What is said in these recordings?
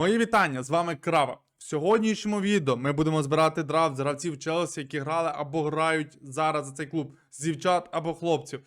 Мої вітання, з вами Крава. В сьогоднішньому відео ми будемо збирати драфт з гравців Челсі, які грали або грають зараз за цей клуб з дівчат або хлопців.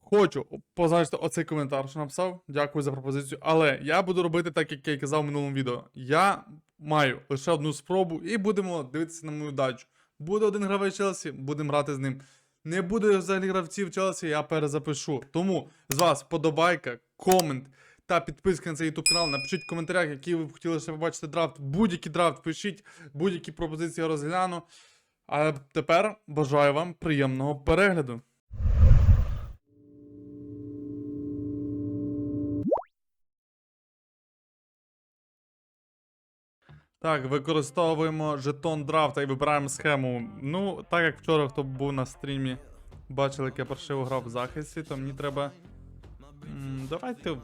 Хочу позначити оцей коментар, що написав. Дякую за пропозицію. Але я буду робити так, як я і казав в минулому відео. Я маю лише одну спробу і будемо дивитися на мою дачу. Буде один гравець Челсі, будемо грати з ним. Не буде взагалі гравців Челсі, я перезапишу. Тому з вас подобайка, комент та підписка на цей YouTube канал. Напишіть в коментарях, які ви б хотіли ще побачити драфт. Будь-який драфт пишіть, будь-які пропозиції розгляну. А тепер бажаю вам приємного перегляду. Так, використовуємо жетон драфта і вибираємо схему. Ну, так як вчора, хто був на стрімі, бачили, як я паршиво грав в захисті, то мені треба. Давайте.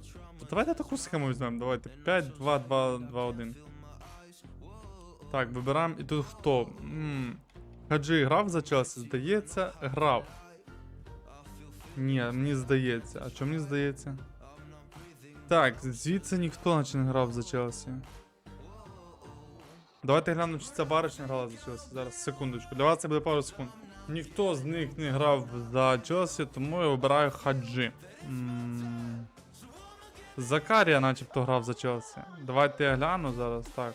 Давайте таку схему візьмемо. Давайте 5, 2, 2, 2, 1. Так, вибираємо. І тут хто? М, Хаджи грав за час? Здається, грав. Ні, мені здається. А що мені здається? Так, звідси ніхто наче не грав за Челсі. Давайте глянемо, чи ця баришня грала за Челсі. Зараз, секундочку. Для вас це буде пару секунд. Ніхто з них не грав за Челсі, тому я вибираю Хаджи. М, Закарія начебто грав за Челсі. Давайте я гляну зараз. Так,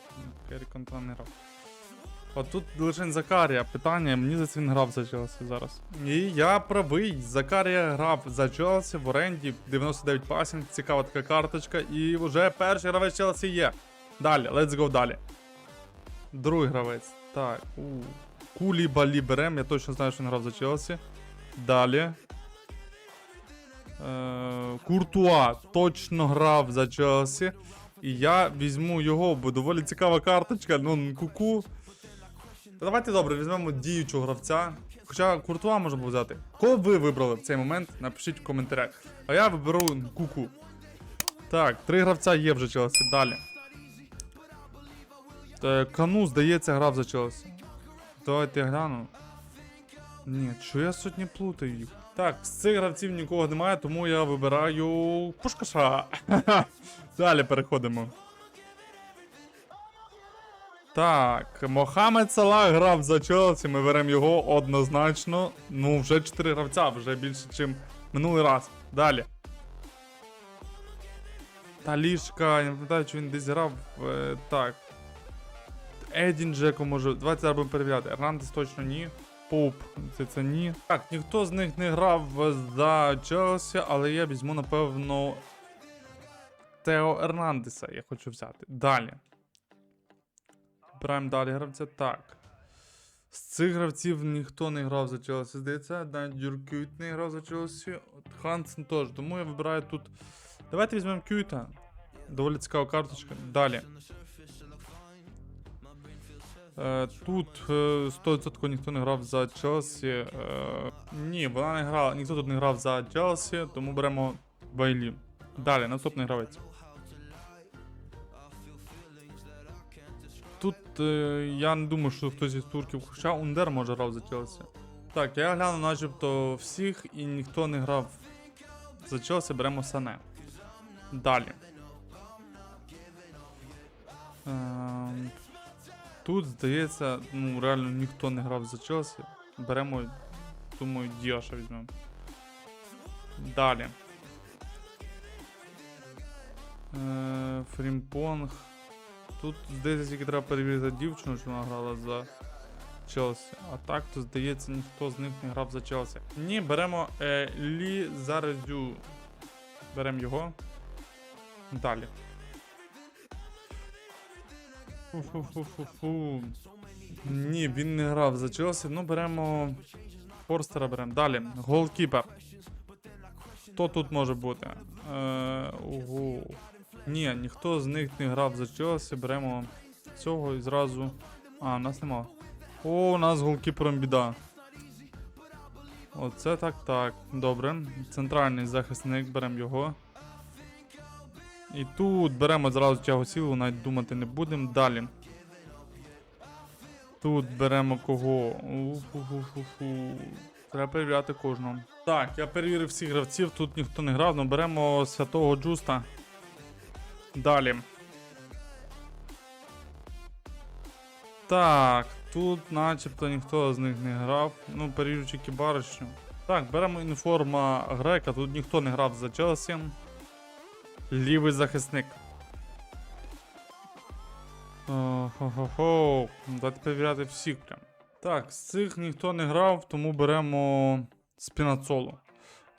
Керрі Контра не грав. От тут лише Закарія. Питання, мені за це він грав за Челсі зараз. І я правий. Закарія грав за Челсі в оренді 99 пасінг, цікава така карточка. І вже перший гравець Челсі є. Далі, let's go далі. Другий гравець. Так. У. Кулі Балі берем. Я точно знаю, що він грав за Челсі. Далі. Е, Куртуа точно грав за Челсі. І я візьму його, бо доволі цікава карточка. Ну, куку. Давайте добре, візьмемо діючого гравця. Хоча Куртуа можна було взяти. Кого ви вибрали в цей момент? Напишіть в коментарях. А я виберу куку. Так, три гравця є вже Челсі. Далі. Е, Кану, здається, грав за Челсі. Давайте я гляну. Ні, що я сьогодні плутаю їх. Так, з цих гравців нікого немає, тому я вибираю Пушкаша. Далі переходимо. Так, Мохамед Салах грав за Челсі, ми беремо його однозначно. Ну, вже 4 гравця, вже більше, ніж минулий раз. Далі. Талішка, я не пам'ятаю, чи він десь грав. Е, так. Едін Джеко може. Давайте зараз будемо перевіряти. Ернандес точно ні. Поуп, це це ні. Так, ніхто з них не грав за Челсі, але я візьму, напевно. Тео Ернандеса я хочу взяти. Далі. Беремо далі гравця. Так. З цих гравців ніхто не грав за Челсі, здається. Навіть Дюркют не грав за Челсі. Хансен теж. Тому я вибираю тут. Давайте візьмемо Кюйта. Доволі цікава карточка. Далі. Е, Тут е, 100% ніхто не грав за Челсі. Е, Ні, вона не грала, ніхто тут не грав за Челсі, тому беремо Байлі. Далі, наступний гравець. Тут е, я не думаю, що хтось із турків, хоча Ундер може грав за Челсі. Так, я гляну начебто всіх і ніхто не грав за Челсі, беремо Сане. Далі. Ем, Тут, здається, ну реально ніхто не грав за Челсі. Беремо, думаю, Діаша візьмемо. Далі. Е, Фрімпонг. Тут, здається, тільки треба перевірити дівчину, що вона грала за Челсі. А так, то здається, ніхто з них не грав за Челсі. Ні, беремо е, Лі Заредю. Беремо його. Далі. Фу-фу-фу-фу-фу. Ні, він не грав за Челсі. Ну, беремо. Форстера беремо. Далі. Голкіпер. Хто тут може бути? Е. Ні, ніхто з них не грав за Челсі. Беремо цього і зразу. А, нас нема. О, у нас голкіпером біда. Оце так так. Добре. Центральний захисник, беремо його. І тут беремо зразу тягу силу, навіть думати не будемо. Далі. Тут беремо кого? Уфу-фу-фу-фу. Треба перевіряти кожного. Так, я перевірив всіх гравців, тут ніхто не грав, але беремо святого Джуста. Далі. Так, тут начебто ніхто з них не грав. Ну, перевірчик і баришню. Так, беремо інформа грека, тут ніхто не грав за Челсі. Лівий захисник. Хо-хо-хо. Давайте перевіряти всіх прям. Так, з цих ніхто не грав, тому беремо Спінацолу.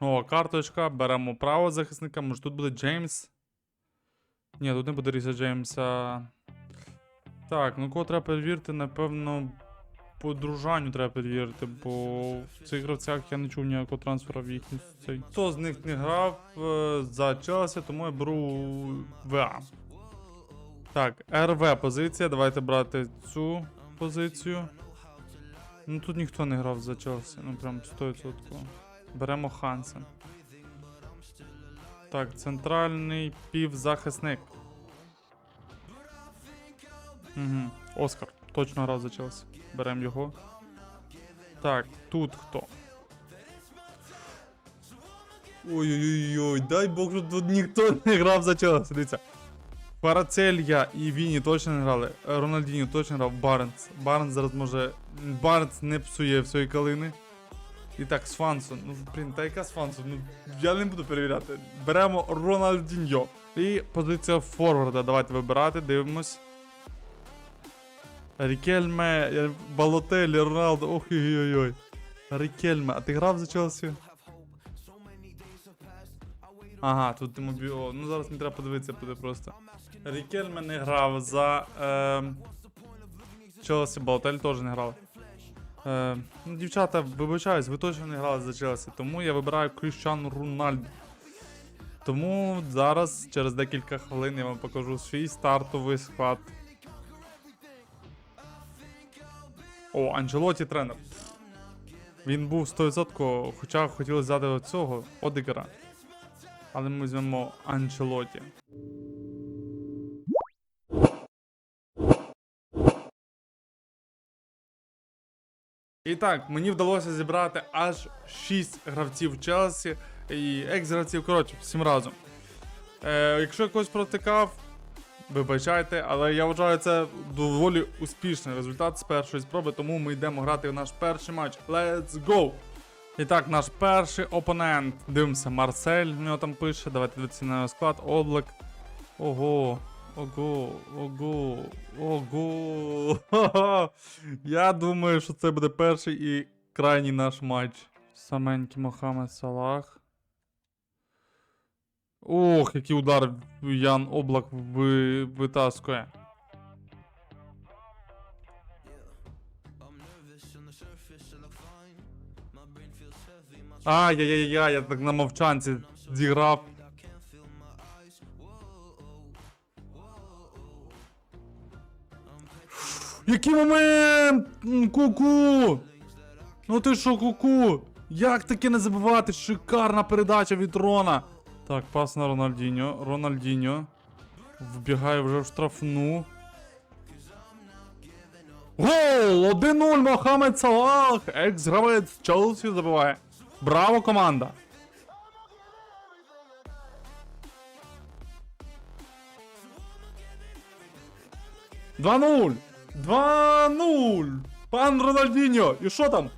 Нова карточка, беремо правого захисника, може тут буде Джеймс. Ні, тут не буде Ріса Джеймса. Так, ну кого треба перевірити, напевно, по дружанню треба перевірити, бо в цих гравцях я не чув ніякого трансфера в їхній цей. Хто з них не грав е, за Челсі, тому я беру ВА. Так, РВ позиція. Давайте брати цю позицію. Ну тут ніхто не грав за Челсі, ну прям 100%. Беремо Хансен. Так, центральний півзахисник. Угу. Оскар. Точно грав за Челсі. Беремо його. Так, тут хто? Ой-ой-ой, дай Бог, що тут ніхто не грав за Челсі. Дивіться. Парацелья і Віні точно не грали. Рональдінho точно грав. Барнс. Барнс зараз може. Барнс не псує всієї калини. І так, Свансон. Ну, блін, та яка Свансон? Ну, я не буду перевіряти. Беремо Рональдіньо. І позиція форварда. Давайте вибирати, дивимось. Рікельме, Балотелі, Роналдо. Ох, ой-ой-ой. Рікельме, а ти грав за Челсі? Ага, тут ти мобі... Ну зараз мені треба подивитися буде просто. Рікельме не грав за е, Челсі, Балотель теж не грав. Е, ну, дівчата, вибачаюсь, ви точно не грали за Челсі, тому я вибираю Кріщану Рональду. Тому зараз, через декілька хвилин, я вам покажу свій стартовий склад. О, Анджелоті тренер. Він був 100%, хоча хотіли взяти оцього Одегера. Але ми візьмемо Анджелоті. І так, мені вдалося зібрати аж 6 гравців Челсі і екс-гравців, коротше, всім разом. Е, якщо я когось протикав, вибачайте, але я вважаю це доволі успішний результат з першої спроби, тому ми йдемо грати в наш перший матч. Let's go! І так, наш перший опонент. Дивимося, Марсель, в нього там пише. Давайте дивитися на його склад. Облак. Ого. Ого, ого, ого. Я думаю, що це буде перший і крайній наш матч. Саменький Мохамед Салах. Ох, який удар Ян Облак ви... витаскує. Ай-яй-яй-яй, я так на мовчанці зіграв. Який момент! Ку-ку! Ну ти що, ку-ку? Як таке не забувати? Шикарна передача від Рона. Так, пас на Рональдіньо. Рональдіньо. Вбігає вже в штрафну. Гол! 1-0 Мохамед Салах! Екс-гравець Челсі забиває. Браво, команда! Два нуль! Два нуль! Пан Рональдіньо! І що там?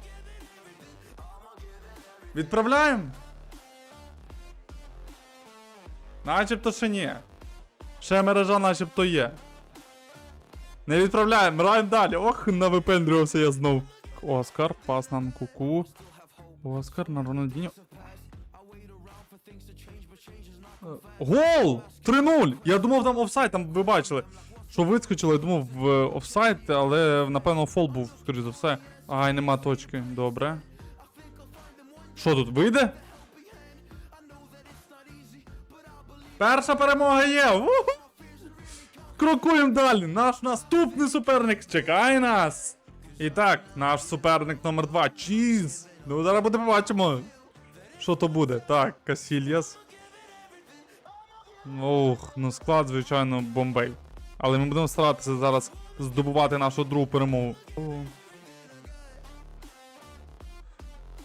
Відправляємо? Начебто ще ні. Ще мережа начебто є. Не відправляємо, граємо далі. Ох, навипендрювався я знов. Оскар, пас на Нкуку. Оскар на Рональдіньо. Е, Гол! 3-0! Я думав там офсайд, там ви бачили. Що вискочило, я думав в е, офсайд, але напевно фол був, скоріш за все. Ай, нема точки. Добре. Що тут вийде? Перша перемога є! Крокуємо далі. Наш наступний суперник чекає нас. І так, наш суперник номер 2 Чіз. Ну, зараз буде побачимо. Що то буде? Так, Касільяс. Ох, ну склад, звичайно, бомбей. Але ми будемо старатися зараз здобувати нашу другу перемогу.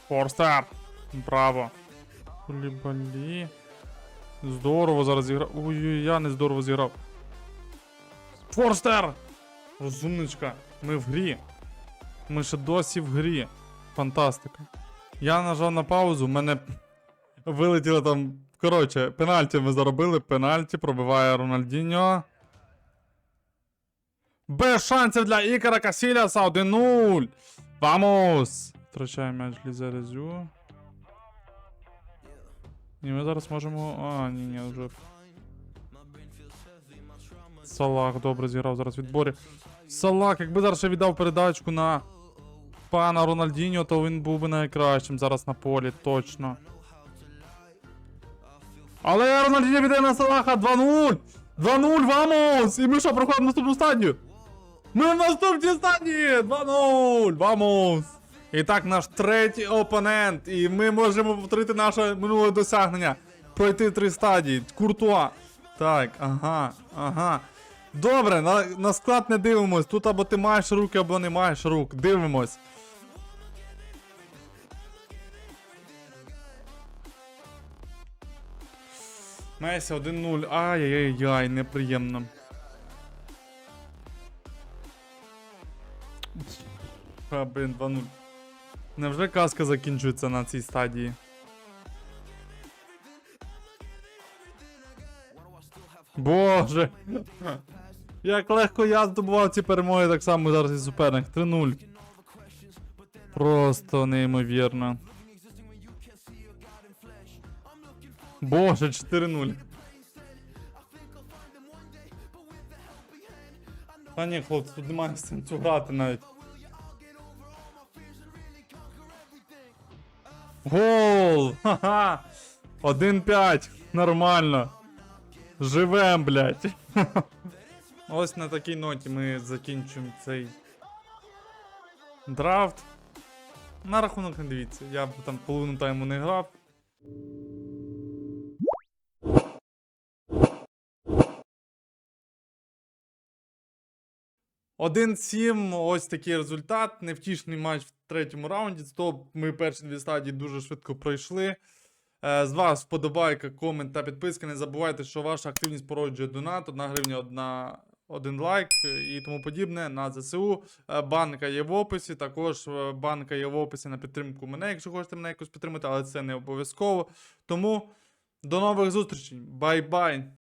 Форстер! Браво! Кулібалі. Здорово зараз зіграв. Ой, я не здорово зіграв. Форстер! Розумничка, ми в грі. Ми ще досі в грі. Фантастика. Я нажав на паузу, мене вилетіло там. Коротше, пенальті ми заробили. Пенальті пробиває Рональдіньо. Без шансів для Ікара Касіляса 1-0. Вамос! Втрачає м'яч Лізерезю. І ми зараз можемо. А, ні, ні, вже. Салах добре зіграв зараз в відборі. Салах, якби зараз ще віддав передачку на пана Рональдіньо, то він був би найкращим зараз на полі, точно. Але Рональдіньо віддає на Салаха 2-0! 2-0, вамос! І ми що, проходимо наступну стадію? Ми в наступній стадії! 2-0! Вамос! І так, наш третій опонент. І ми можемо повторити наше минуле досягнення. Пройти три стадії. Куртуа. Так, ага, ага. Добре, на, на склад не дивимось. Тут або ти маєш руки, або не маєш рук. Дивимось. Месі 1-0. Ай-яй-яй, неприємно. Блін, 2-0. Невже казка закінчується на цій стадії? Боже! Як легко я здобував ці перемоги, так само зараз і суперник. 3-0. Просто неймовірно. Боже, 4-0. Та ні, хлопці, тут немає сенсу грати навіть. Гол! Ха-ха! 1-5. Нормально. Живем, блядь. Ось на такій ноті ми закінчуємо цей драфт. На рахунок не дивіться, я б там половину тайму не грав. Один 7 ось такий результат. Невтішний матч в третьому раунді. Зато ми перші дві стадії дуже швидко пройшли. Е, З вас вподобайка, комент та підписка. Не забувайте, що ваша активність породжує донат, одна гривня, одна, один лайк е, і тому подібне на ЗСУ. Е, Банка є в описі. Також банка є в описі на підтримку мене, якщо хочете мене якось підтримати, але це не обов'язково. Тому до нових зустрічей. Бай-бай!